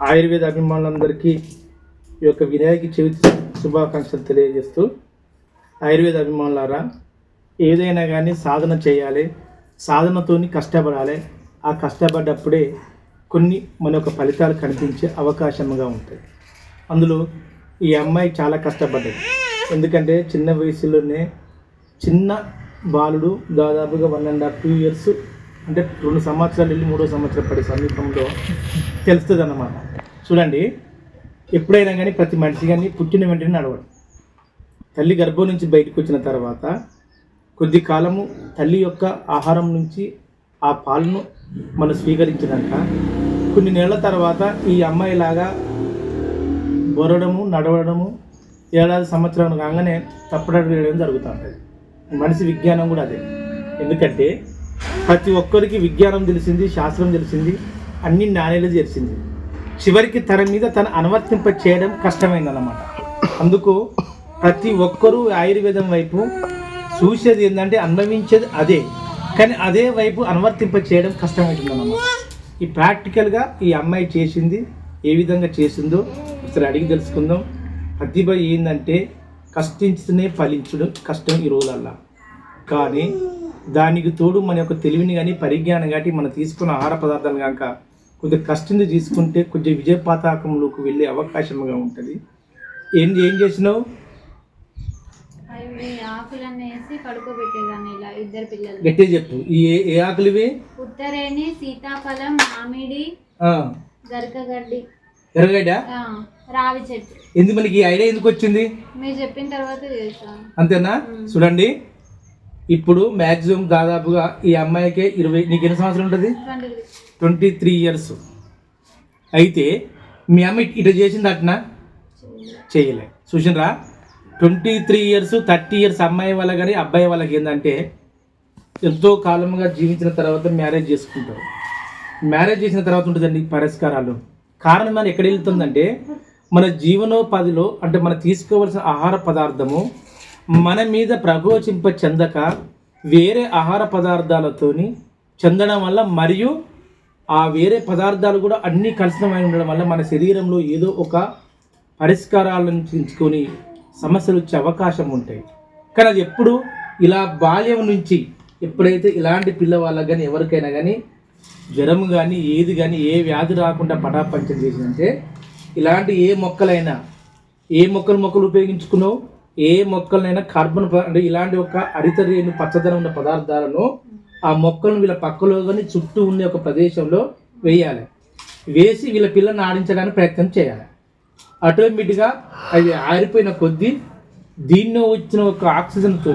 ఆయుర్వేద అభిమానులందరికీ ఈ యొక్క వినాయక చవితి శుభాకాంక్షలు తెలియజేస్తూ ఆయుర్వేద అభిమానులారా ఏదైనా కానీ సాధన చేయాలి సాధనతో కష్టపడాలి ఆ కష్టపడ్డప్పుడే కొన్ని మన యొక్క ఫలితాలు కనిపించే అవకాశంగా ఉంటాయి. అందులో ఈ అమ్మాయి చాలా కష్టపడ్డది. ఎందుకంటే చిన్న వయసులోనే చిన్న బాలుడు దాదాపుగా one and half two years అంటే రెండు సంవత్సరాలు వెళ్ళి మూడో సంవత్సరం పడే సమీపంలో తెలుస్తుంది అన్నమాట చూడండి ఎప్పుడైనా కానీ ప్రతి మనిషి కానీ పుట్టిన వెంటనే నడవడు. తల్లి గర్భం నుంచి బయటకు వచ్చిన తర్వాత కొద్ది కాలము తల్లి యొక్క ఆహారం నుంచి ఆ పాలను మనం స్వీకరించినాక కొన్ని నెలల తర్వాత ఈ అమ్మాయిలాగా బొరడము నడవడము ఏడాది సంవత్సరం కాగానే తప్పడడు వేయడం జరుగుతూ ఉంటుంది. మనిషి విజ్ఞానం కూడా అదే. ఎందుకంటే ప్రతి ఒక్కరికి విజ్ఞానం తెలిసింది శాస్త్రం తెలిసింది అన్ని నాణ్యలు తెలిసింది చివరికి తన మీద తను అనువర్తింప చేయడం కష్టమైందన్నమాట. అందుకు ప్రతి ఒక్కరూ ఆయుర్వేదం వైపు చూసేది ఏంటంటే అనుభవించేది అదే. కానీ అదే వైపు అనువర్తింప చేయడం కష్టమవుతుందన్నమాట ఈ ప్రాక్టికల్గా ఈ అమ్మాయి చేసింది ఏ విధంగా చేసిందో ఒకసారి అడిగి తెలుసుకుందాం. ప్రతిభ ఏంటంటే కష్టించుతూనే ఫలించడం కష్టం ఈ రోజల్లా కానీ దానికి తోడు మన యొక్క తెలివిని కానీ పరిజ్ఞానం కానీ మనం తీసుకున్న ఆహార పదార్థాలు కనుక కొద్దిగా కష్టంగా తీసుకుంటే కొంచెం విజయ పతాకంలోకి వెళ్ళే అవకాశంగా ఉంటుంది. ఏం ఏం చేసినావు గట్టిగా చెప్పు. ఈ ఏ ఏ ఆకులు ఇవి ఉత్తరేణి సీతాఫలం మామిడి గరకగడ్డి. ఎర్రగడ్డ ఆ, రావి చెట్టు. ఎందుకు మనకి ఈ ఐడియా ఎందుకు వచ్చింది? మీరు చెప్పిన తర్వాత చేస్తాను అంతేనా? చూడండి. ఇప్పుడు మ్యాక్సిమం దాదాపుగా ఈ అమ్మాయికి ఇరవై నీకు ఎన్ని సంవత్సరాలు ఉంటుంది? ట్వంటీ త్రీ ఇయర్స్ అయితే మీ అమ్మ ఇట చేసింది అట్నా? చేయలే. చూసినరా? Twenty three years thirty years అమ్మాయి వాళ్ళ కానీ అబ్బాయి వాళ్ళకి ఏంటంటే ఎంతో కాలంగా జీవించిన తర్వాత మ్యారేజ్ చేసుకుంటారు. మ్యారేజ్ చేసిన తర్వాత ఉంటుందండి పరిష్కారాలు. కారణం మనం ఎక్కడ వెళ్తుందంటే మన జీవనోపాధిలో అంటే మనం తీసుకోవాల్సిన ఆహార పదార్థము మన మీద ప్రకోచింప చెందక వేరే ఆహార పదార్థాలతోని చెందడం వల్ల మరియు ఆ వేరే పదార్థాలు కూడా అన్నీ కలుషితమై ఉండడం వల్ల మన శరీరంలో ఏదో ఒక పరిష్కారాలను ఎంచుకొని సమస్యలు వచ్చే అవకాశం ఉంటాయి. కానీ అది ఎప్పుడు ఇలా బాల్యం నుంచి ఎప్పుడైతే ఇలాంటి పిల్లవాళ్ళకి కానీ ఎవరికైనా కానీ జ్వరం కానీ ఏది కానీ ఏ వ్యాధి రాకుండా పటాపంచం చేసిందంటే ఇలాంటి ఏ మొక్కలైనా ఏ మొక్కలు మొక్కలు ఉపయోగించుకున్నావు ఏ మొక్కలైనా కార్బన్ అంటే ఇలాంటి ఒక హరితరేణు పచ్చదనం ఉన్న పదార్థాలను ఆ మొక్కలను వీళ్ళ పక్కలో కానీ చుట్టూ ఉండే ఒక ప్రదేశంలో వేయాలి. వేసి వీళ్ళ పిల్లల్ని ఆడించడానికి ప్రయత్నం చేయాలి. ఆటోమేటిక్గా అది ఆరిపోయిన కొద్దీ దీనిలో వచ్చిన ఒక ఆక్సిజన్తో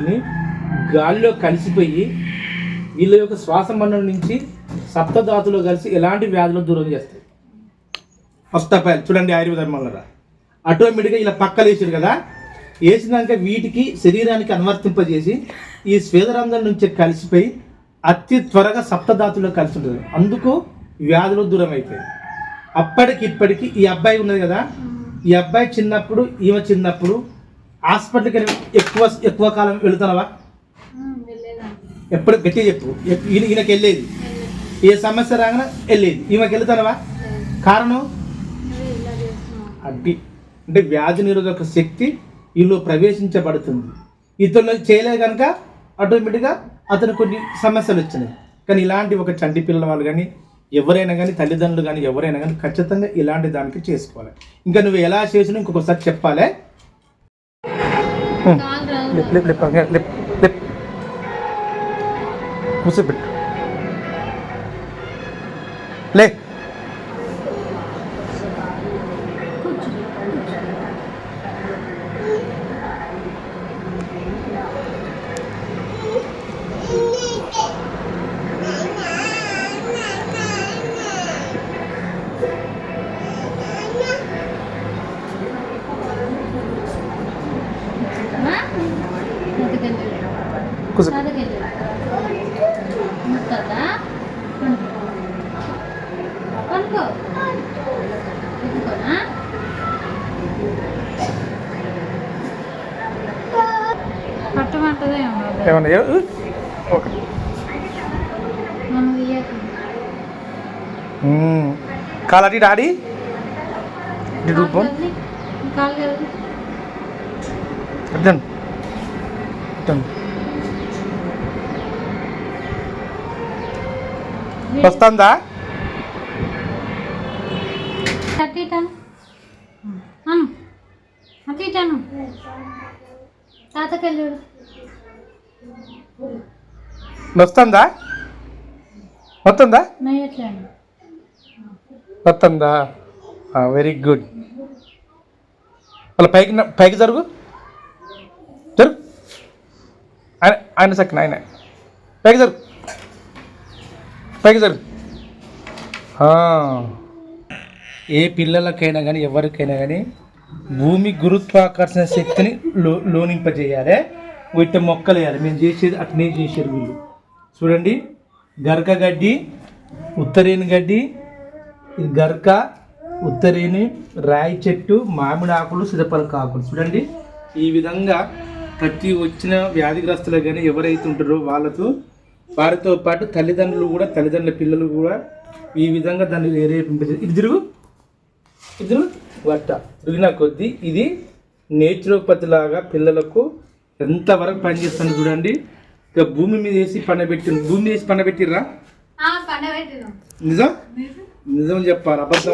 గాలిలో కలిసిపోయి వీళ్ళ యొక్క శ్వాస మండలం నుంచి సప్తధాతులు కలిసి ఎలాంటి వ్యాధులు దూరం చేస్తాయి? ఫస్ట్ ఆఫ్ ఆల్ చూడండి ఆయుర్వేద వల్ల ఆటోమేటిక్గా ఇలా పక్కలు వేసారు కదా? వేసినాక వీటికి శరీరానికి అనువర్తింపజేసి ఈ స్వేదరంధ్రం నుంచి కలిసిపోయి అతి త్వరగా సప్తధాతులో కలిసి ఉంటుంది. అందుకు వ్యాధులు దూరం అవుతాయి అప్పటికి ఇప్పటికి ఈ అబ్బాయి ఉన్నది కదా? ఈ అబ్బాయి చిన్నప్పుడు ఈమె చిన్నప్పుడు హాస్పిటల్కి ఎక్కువ ఎక్కువ కాలం వెళుతున్నావా ఎప్పుడు గట్టి చెప్పు. ఈయనకి వెళ్ళేది. ఏ సమస్య రాగానే వెళ్ళేది. ఈమెకి వెళ్తానవా? కారణం? అడ్డి అంటే వ్యాధి నిరోధక శక్తి వీళ్ళు ప్రవేశించబడుతుంది. ఇతరులకు చేయలేదు కనుక ఆటోమేటిక్గా అతను కొన్ని సమస్యలు వచ్చినాయి. కానీ ఇలాంటి ఒక చంటి పిల్లల వాళ్ళు కానీ ఎవరైనా కానీ తల్లిదండ్రులు కానీ ఎవరైనా కానీ ఖచ్చితంగా ఇలాంటి దానికి చేసుకోవాలి. ఇంకా నువ్వు ఎలా చేసినా ఇంకొకసారి చెప్పాలి. కూర్చోబెట్టు. లే. ఏమన్నా ఓకే. మనం ఇయ్యకు కాలు రూపం? అర్థం. అర్థం. వస్తుందా? అటు అను ఇటు అను తాతకెళ్ళి చూడు వస్తుందా? వస్తుందా? వస్తుందా? వెరీ గుడ్ వాళ్ళ పైకి పైకి జరుగు. జరుగు. ఆయన ఆయన సక్కిన ఆయన. పైకి జరుగు. పైకి జరుగు. ఏ పిల్లలకైనా కానీ ఎవరికైనా కానీ భూమి గురుత్వాకర్షణ శక్తిని లో లోనింపజేయాలి. మొక్కలు వేయాలి. మేము చేసేది అట్నే చేసారు వీళ్ళు. చూడండి గరక గడ్డి ఉత్తరేని గడ్డి గరక ఉత్తరేణి రాయి చెట్టు మామిడి ఆకులు సిరపలక ఆకులు చూడండి ఈ విధంగా ప్రతి వచ్చిన వ్యాధిగ్రస్తులు కానీ ఎవరైతే ఉంటారో వాళ్ళతో వారితో పాటు తల్లిదండ్రులు కూడా తల్లిదండ్రుల పిల్లలు కూడా ఈ విధంగా దాన్ని వేరే పంపించారు. ఇది తిరుగు. ఇద్దరు వట్ట. తిరిగిన కొద్దీ ఇది నేచురోపతి లాగా పిల్లలకు ఎంతవరకు పనిచేస్తుంది చూడండి. ఇక భూమి మీద వేసి పండబెట్టి భూమి మీద వేసి పండబెట్టిర్రా పండబెట్టినాం నిజం? నిజం. చెప్పాలి. అబద్ధం.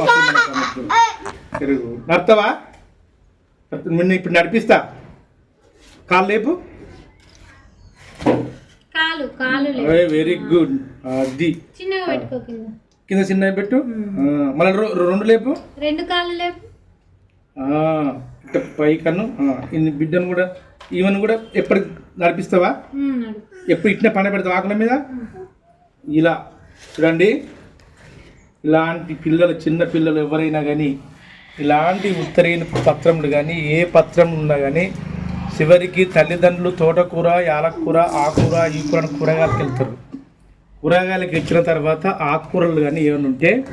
పెరుగు. నడతావా నిన్ను ఇప్పుడు నడిపిస్తా. కాలు లేపు. వెరీ గుడ్ అది. కింద. చిన్న పెట్టు. మళ్ళీ రెండు లేపు. రెండు కాళ్ళు లేపు. పై కన్ను. ఇన్ని బిడ్డను కూడా ఈవెన్ కూడా ఎప్పటి నడిపిస్తావా? ఎప్పుడు ఇట్లా పండ పెడతావు ఆకుల మీద? ఇలా చూడండి. ఇలాంటి పిల్లలు చిన్న పిల్లలు ఎవరైనా కానీ ఇలాంటి ఉత్తరైన పత్రములు కానీ ఏ పత్రం ఉన్నా కానీ చివరికి తల్లిదండ్రులు తోటకూర యాలకూర ఆకుకూర ఈ కూర కూరగాయలకు వెళ్తారు. కూరగాయలకు ఇచ్చిన తర్వాత ఆకుకూరలు కానీ ఏమైనా ఉంటే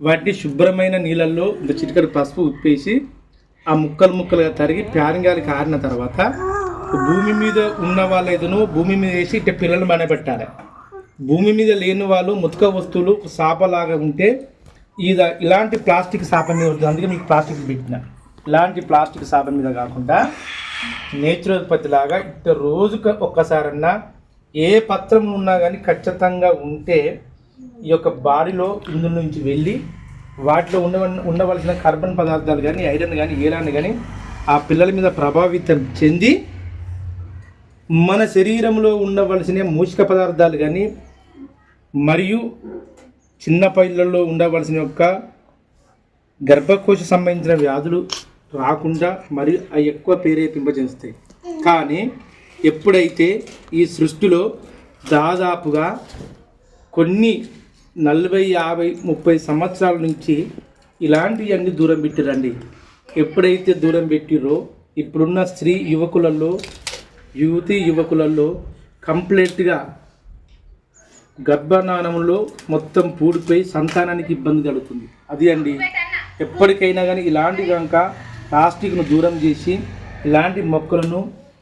వాటిని శుభ్రమైన నీళ్ళల్లో ఇంత చిటికడు పసుపు ఉప్పేసి ఆ ముక్కలు ముక్కలుగా తరిగి ప్యారంగాలు ఆరిన తర్వాత భూమి మీద ఉన్న వాళ్ళైతేనో భూమి మీద వేసి ఇట్ట పిల్లలు మనబెట్టాలి భూమి మీద లేని వాళ్ళు ముతక వస్తువులు సాపలాగా ఉంటే ఇది ఇలాంటి ప్లాస్టిక్ సాప మీద వద్దు. అందుకే మీకు ప్లాస్టిక్ పెట్టిన. ఇలాంటి ప్లాస్టిక్ సాప మీద కాకుండా నేచురోత్పత్తి లాగా ఇట్ట రోజుకు ఒక్కసారన్నా ఏ పత్రం ఉన్నా కానీ ఖచ్చితంగా ఉంటే ఈ యొక్క బాడీలో ఇందు నుంచి వెళ్ళి వాటిలో ఉండ ఉండవలసిన కార్బన్ పదార్థాలు కానీ ఐరన్ కానీ ఏలాన్ని కానీ ఆ పిల్లల మీద ప్రభావితం చెంది మన శరీరంలో ఉండవలసిన మూషిక పదార్థాలు కానీ మరియు చిన్న పైళ్ళల్లో ఉండవలసిన యొక్క గర్భకోశ సంబంధించిన వ్యాధులు రాకుండా మరియు అవి ఎక్కువ ప్రేరేపింపజేస్తాయి. కానీ ఎప్పుడైతే ఈ సృష్టిలో దాదాపుగా కొన్ని నలభై యాభై ముప్పై సంవత్సరాల నుంచి ఇలాంటివన్నీ దూరం పెట్టిరండి. ఎప్పుడైతే దూరం పెట్టిరో ఇప్పుడున్న స్త్రీ యువకులలో యువతి యువకులలో కంప్లీట్గా గర్భనాళంలో మొత్తం పూడిపోయి సంతానానికి ఇబ్బంది కలుగుతుంది అది అండి. ఎప్పటికైనా కానీ ఇలాంటి కనుక ప్లాస్టిక్ను దూరం చేసి ఇలాంటి మొక్కలను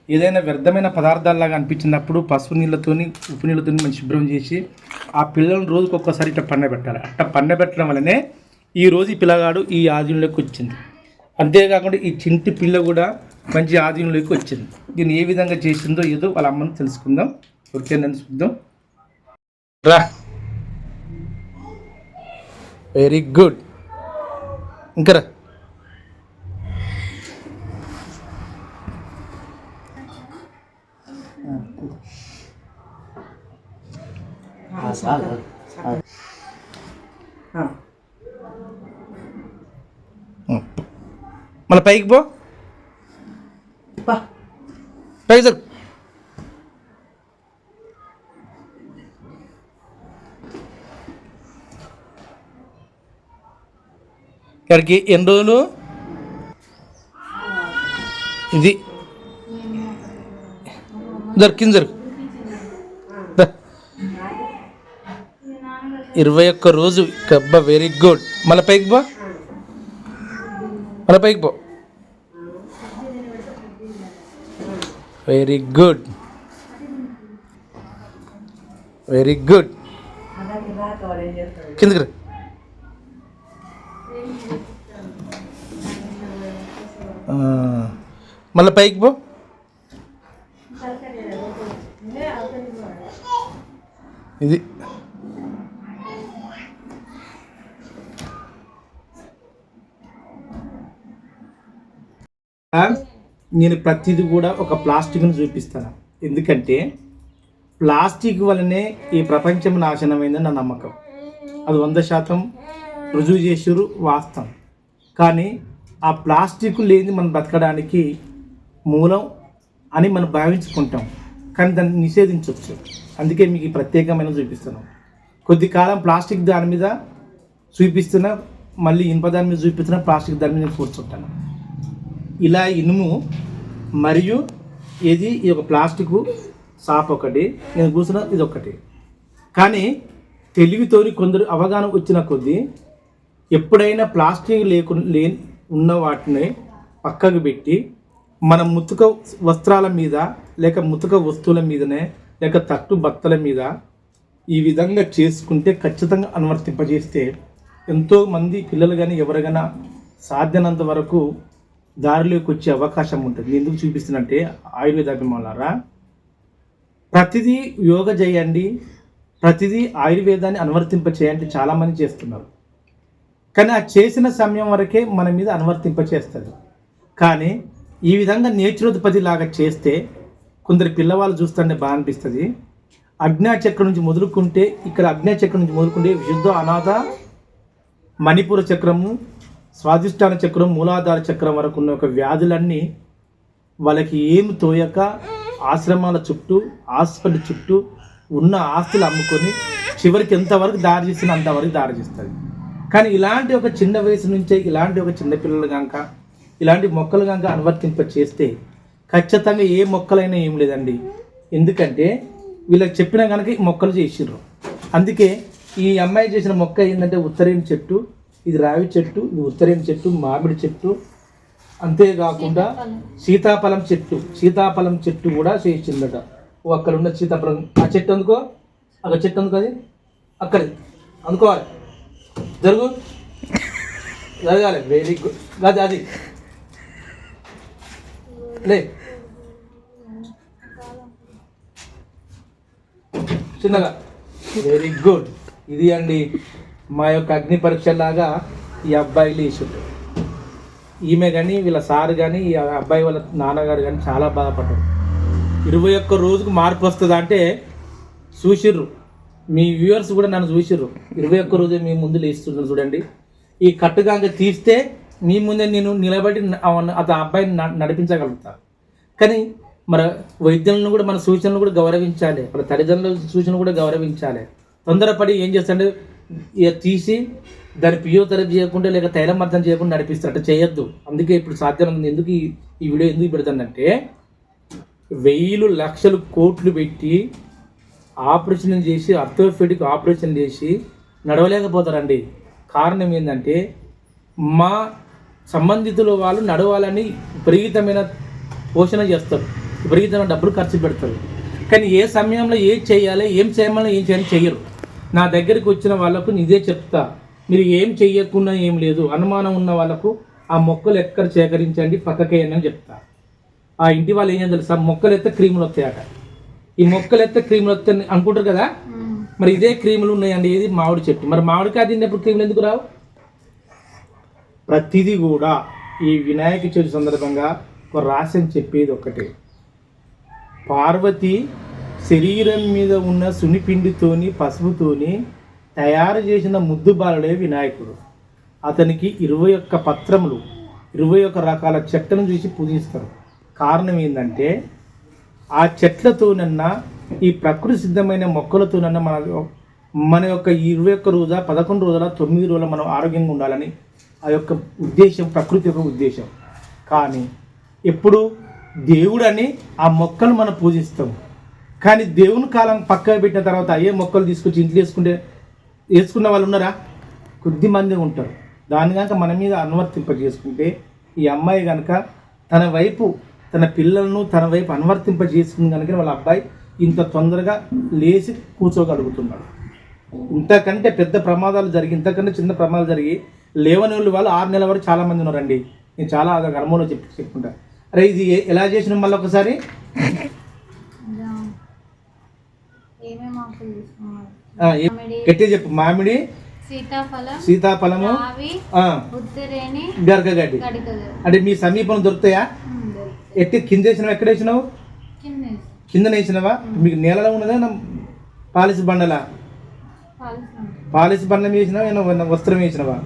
ఏదైనా వ్యర్థమైన పదార్థాల్లాగా అనిపించినప్పుడు పసుపు నీళ్ళతోని ఉప్పు నీళ్ళతోని మంచి శుభ్రం చేసి ఆ పిల్లలను రోజుకి ఒక్కసారి ఇట్లా పండబెట్టాలి. అట్లా పండబెట్టడం వల్లనే ఈ రోజు ఈ పిల్లగాడు ఈ ఆధీనంలోకి వచ్చింది. అంతేకాకుండా ఈ చింటి పిల్ల కూడా మంచి ఆధీనంలోకి వచ్చింది. దీన్ని ఏ విధంగా చేసిందో ఏదో వాళ్ళ అమ్మని తెలుసుకుందాం. ఓకేనని చూద్దాం. రా. వెరీ గుడ్ ఇంకా రా మళ్ళీ పైకి పో. పైకి జరు ఇక్కడికి ఎన్ని రోజులు? ఇది. దొరికింది జరుగు. ఇరవై ఒక్క రోజు. కబ్బా వెరీ గుడ్ మళ్ళీ పైకి బా మళ్ళీ పైకి పో. వెరీ గుడ్ వెరీ గుడ్ కిందకి రా. మళ్ళీ పైకి పో. ఇది నేను ప్రతిదీ కూడా ఒక ప్లాస్టిక్ను చూపిస్తాను. ఎందుకంటే ప్లాస్టిక్ వల్లనే ఈ ప్రపంచం నాశనమైందని నా నమ్మకం. అది వంద శాతం రుజువు చేసారు వాస్తవం. కానీ ఆ ప్లాస్టిక్ లేని మనం బతకడానికి మూలం అని మనం భావించుకుంటాం. కానీ దాన్ని నిషేధించవచ్చు అందుకే మీకు ప్రత్యేకమైన చూపిస్తున్నాం కొద్ది కాలం ప్లాస్టిక్ దాని మీద చూపిస్తున్న మళ్ళీ ఇనుప దాని మీద చూపిస్తున్న ప్లాస్టిక్ దాని మీద నేను కూర్చుంటాను. ఇలా ఇనుము మరియు ఇది ఈ ఒక ప్లాస్టిక్ సాప్ ఒకటి నేను కూర్చున్న ఇది ఒకటి కానీ తెలివితోని కొందరు అవగాహన వచ్చిన కొద్దీ ఎప్పుడైనా ప్లాస్టిక్ లేకుండా లే ఉన్న వాటిని పక్కకు పెట్టి మన ముతుక వస్త్రాల మీద లేక ముతుక వస్తువుల మీదనే లేక తట్టు బత్తల మీద ఈ విధంగా చేసుకుంటే ఖచ్చితంగా అనువర్తింపజేస్తే ఎంతోమంది పిల్లలు కానీ ఎవరికైనా సాధ్యనంత వరకు దారిలోకి వచ్చే అవకాశం ఉంటుంది. నేను ఎందుకు చూపిస్తున్నంటే ఆయుర్వేద అభిమానులారా ప్రతిదీ యోగ చేయండి ప్రతిదీ ఆయుర్వేదాన్ని అనువర్తింప చేయండి చాలామంది చేస్తున్నారు. కానీ ఆ చేసిన సమయం వరకే మన మీద అనువర్తింప చేస్తుంది కానీ ఈ విధంగా నేచురోపతి లాగా చేస్తే కొందరు పిల్లవాళ్ళు చూస్తుంటే బాగా అనిపిస్తుంది అజ్ఞాచక్రం నుంచి మొదలుకుంటే ఇక్కడ అజ్ఞాచక్రం నుంచి మొదలుకుంటే విశుద్ధ అనాథ మణిపూర చక్రము స్వాదిష్టాన చక్రం మూలాధార చక్రం వరకు ఉన్న ఒక వ్యాధులన్నీ వాళ్ళకి ఏమి తోయక ఆశ్రమాల చుట్టూ హాస్పిటల్ చుట్టూ ఉన్న ఆస్తులు అమ్ముకొని చివరికి ఎంతవరకు దారి చేసిన అంతవరకు దారి చేస్తుంది. కానీ ఇలాంటి ఒక చిన్న వయసు నుంచే ఇలాంటి ఒక చిన్నపిల్లలు కనుక ఇలాంటి మొక్కలు కనుక అనువర్తింప చేస్తే ఖచ్చితంగా ఏ మొక్కలైనా ఏం లేదండి. ఎందుకంటే వీళ్ళకి చెప్పిన కనుక ఈ మొక్కలు చేసిర్రు. అందుకే ఈ అమ్మాయి చేసిన మొక్క ఏంటంటే ఉత్తరేణి చెట్టు ఇది రావి చెట్టు ఇది ఉత్తరేణి చెట్టు మామిడి చెట్టు. అంతేకాకుండా సీతాఫలం. చెట్టు. సీతాఫలం చెట్టు కూడా చేసిందట ఓ అక్కడ ఉన్న సీతాఫలం. ఆ చెట్టు అందుకో అక్కడ చెట్టు అందుకో అది? అక్కడ. అందుకోవాలి. జరుగు. జరగాలి. వెరీ గుడ్ అది అది. లే. చిన్నగా. వెరీ గుడ్ ఇది అండి. మా యొక్క అగ్ని పరీక్షలాగా ఈ అబ్బాయిలు వేసారు ఈమె కానీ వీళ్ళ సార్ కానీ ఈ అబ్బాయి వాళ్ళ నాన్నగారు కానీ చాలా బాధపడ్డారు. ఇరవై ఒక్క రోజుకు మార్పు వస్తుంది అంటే చూసిర్రు. మీ వ్యూవర్స్ కూడా నన్ను చూసిర్రు. ఇరవై ఒక్క రోజే మీ ముందు లేస్తున్నాను చూడండి. ఈ కట్టుగాంక తీస్తే మీ ముందే నేను నిలబడి అతని అబ్బాయిని నడిపించగలుగుతా. కానీ మన వైద్యులను కూడా మన సూచనలు కూడా గౌరవించాలి. మన తల్లిదండ్రుల సూచనలు కూడా గౌరవించాలి. తొందరపడి ఏం చేస్తాడు? ఇక తీసి దాని పియోథెరపీ చేయకుండా లేక తైలం అర్థం చేయకుండా నడిపిస్తారు. అట్లా చేయొద్దు. అందుకే ఇప్పుడు సాధ్యం ఉంది ఎందుకు ఈ ఈ వీడియో ఎందుకు పెడతానంటే వెయ్యిలు లక్షలు కోట్లు పెట్టి ఆపరేషన్ చేసి అర్థోఫెటిక్ ఆపరేషన్ చేసి నడవలేకపోతారండి. కారణం ఏంటంటే మా సంబంధితులు వాళ్ళు నడవాలని విపరీతమైన పోషణ చేస్తారు. విపరీతమైన డబ్బులు ఖర్చు పెడతారు. కానీ ఏ సమయంలో ఏం చేయాలి ఏం చేయమని ఏం చేయాలి చెయ్యరు నా దగ్గరికి వచ్చిన వాళ్ళకు ఇదే చెప్తా. మీరు ఏం చెయ్యకుండా ఏం లేదు. అనుమానం ఉన్న వాళ్ళకు ఆ మొక్కలు ఎక్కడ సేకరించండి పక్కకేయండి అని చెప్తా. ఆ ఇంటి వాళ్ళు ఏం తెలుసా మొక్కలు ఎత్తే క్రీములు వస్తాయట. ఈ మొక్కలు ఎత్తే క్రీములు వస్తాయి అనుకుంటారు కదా? మరి ఇదే క్రీములు ఉన్నాయండి. ఇది మామిడి చెట్టు. మరి మామిడికాయ తిన్నప్పుడు క్రీములు ఎందుకు రావు? ప్రతిదీ కూడా ఈ వినాయక చవితి సందర్భంగా ఒక రహస్యం చెప్పేది ఒకటే పార్వతి శరీరం మీద ఉన్న సునిపిండితోని పసుపుతోని తయారు చేసిన ముద్దు బాలుడే వినాయకుడు. అతనికి ఇరవై ఒక్క పత్రములు ఇరవై ఒక్క రకాల చెట్లను చూసి పూజిస్తారు. కారణం ఏంటంటే ఆ చెట్లతోనన్నా ఈ ప్రకృతి సిద్ధమైన మొక్కలతోనన్నా మన మన యొక్క ఇరవై ఒక్క రోజా పదకొండు రోజుల తొమ్మిది రోజుల మనం ఆరోగ్యంగా ఉండాలని ఆ యొక్క ఉద్దేశం ప్రకృతి యొక్క ఉద్దేశం. కానీ ఎప్పుడు దేవుడని ఆ మొక్కలు మనం పూజిస్తాం. కానీ దేవుని కాలం పక్కకు పెట్టిన తర్వాత ఏ మొక్కలు తీసుకొచ్చి ఇంట్లో వేసుకుంటే వేసుకున్న వాళ్ళు ఉన్నారా? కొద్ది మంది ఉంటారు. దాని కనుక మన మీద అనువర్తింప చేసుకుంటే ఈ అమ్మాయి కనుక తన వైపు తన పిల్లలను తన వైపు అనువర్తింప చేసుకుంది కనుక వాళ్ళ అబ్బాయి ఇంత తొందరగా లేచి కూర్చోగలుగుతున్నాడు. ఇంతకంటే పెద్ద ప్రమాదాలు జరిగి ఇంతకంటే చిన్న ప్రమాదాలు జరిగి లేవని వాళ్ళు వాళ్ళు ఆరు నెలల వరకు చాలామంది ఉన్నారండి. నేను చాలా అదొక అనుభవంలో చెప్పి చెప్పుకుంటాను అరే ఇది ఎలా చేసిన మళ్ళీ ఒకసారి? గట్టిగా చెప్పు. మామిడి సీతాఫలం సీతాఫలము గరకగడ్డి అంటే మీ సమీపం దొరుకుతాయా? ఎట్టి కింద వేసినావా ఎక్కడ వేసినావు? కింద వేసి కింద వేసినావా? మీకు నేలలో ఉన్నదా? పాలిసి బండలా? పాలిసి బండ. వేసినావా? వస్త్రం వేసినావా?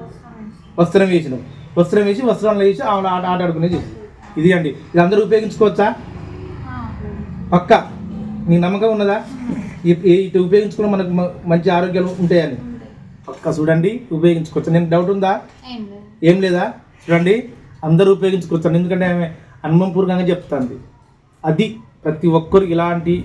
వస్తాం వేసి. వస్త్రం వేసినావు వస్త్రం వేసి వస్త్రంలో వేసి ఆవిడ ఆట ఆట ఆడుకునే చేసి ఇది అండి ఇది అందరూ ఉపయోగించుకోవచ్చా. పక్క? నీ నమ్మకం ఉన్నదా? ఇటు ఉపయోగించుకున్న మనకు మంచి ఆరోగ్యాలు ఉంటాయని. ఉంటాయి. పక్క చూడండి ఉపయోగించుకోవచ్చు. నేను డౌట్ ఉందా? ఏం లేదు. చూడండి అందరూ ఉపయోగించుకోవచ్చు. ఎందుకంటే ఆమె అనుభవపూర్వకంగా చెప్తుంది. అది ప్రతి ఒక్కరు ఇలాంటి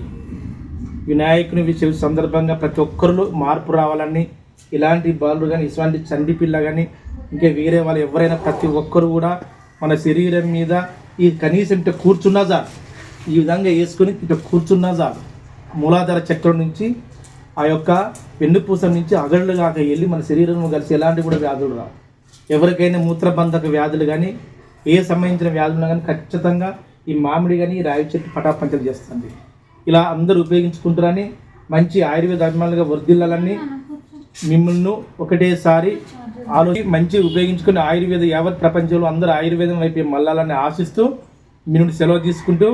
వినాయకుని విషయ సందర్భంగా ప్రతి ఒక్కరిలో మార్పు రావాలని ఇలాంటి బాలుడు కానీ ఇలాంటి చండి పిల్ల కానీ ఇంకా వేరే వాళ్ళు ఎవరైనా ప్రతి ఒక్కరు కూడా మన శరీరం మీద ఈ కనీసం కూర్చున్నా చాలు. ఈ విధంగా వేసుకొని ఇక్కడ కూర్చున్నా చాలు. మూలాధార చక్రం నుంచి ఆ యొక్క వెన్నుపూస నుంచి అగళ్ళు కాక వెళ్ళి మన శరీరం కలిసి ఎలాంటి కూడా వ్యాధులు రావు. ఎవరికైనా మూత్రబంధక వ్యాధులు కానీ ఏ సంబంధించిన వ్యాధులు కానీ ఖచ్చితంగా ఈ మామిడి కానీ ఈ రావి చెట్టు పటాపంచలు చేస్తుంది. ఇలా అందరూ ఉపయోగించుకుంటారని మంచి ఆయుర్వేద అభిమానులుగా వర్ధిల్లాలని మిమ్మల్ని ఒకటేసారి ఆలోచి మంచి ఉపయోగించుకుని ఆయుర్వేద యావత్ ప్రపంచంలో అందరూ ఆయుర్వేదం వైపు మళ్ళాలని ఆశిస్తూ మీ నుండి సెలవు తీసుకుంటూ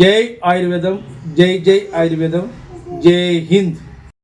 జై ఆయుర్వేదం జై జై ఆయుర్వేదం జై హింద్.